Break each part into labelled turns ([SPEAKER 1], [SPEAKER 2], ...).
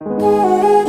[SPEAKER 1] હો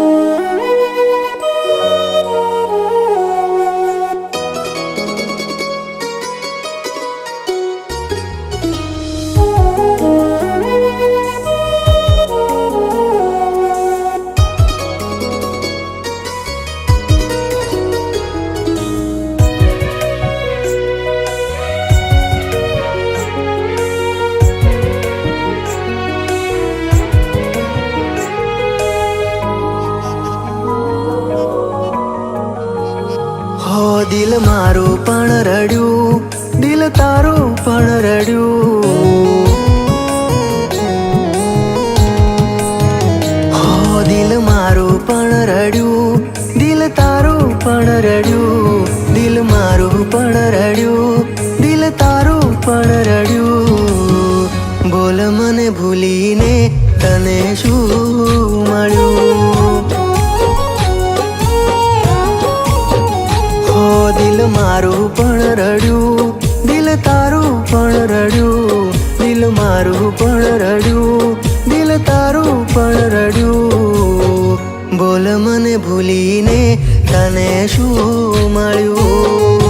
[SPEAKER 1] દિલ મારું પણ રડ્યું, દિલ તારું પણ રડ્યું. દિલ મારું પણ રડ્યું, દિલ તારું પણ રડ્યું, દિલ મારું પણ રડ્યું, દિલ તારું પણ રડ્યું. બોલ મને ભૂલીને તને શું મળ્યું? દિલ મારું પણ રડ્યું, દિલ તારું પણ રડ્યું, દિલ મારું પણ રડ્યું, દિલ તારું પણ રડ્યું. બોલ મને ભૂલીને તને શું મળ્યું?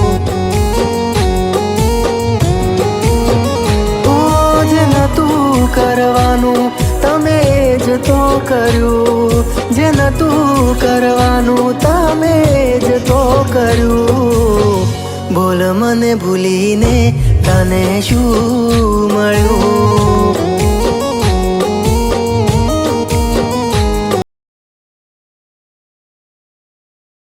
[SPEAKER 1] તું કરવાનું, તમે જ તો કર્યું. નતું કરવાનું તમે જ તો કર્યું બોલ મને ભૂલીને તને શું મળ્યું?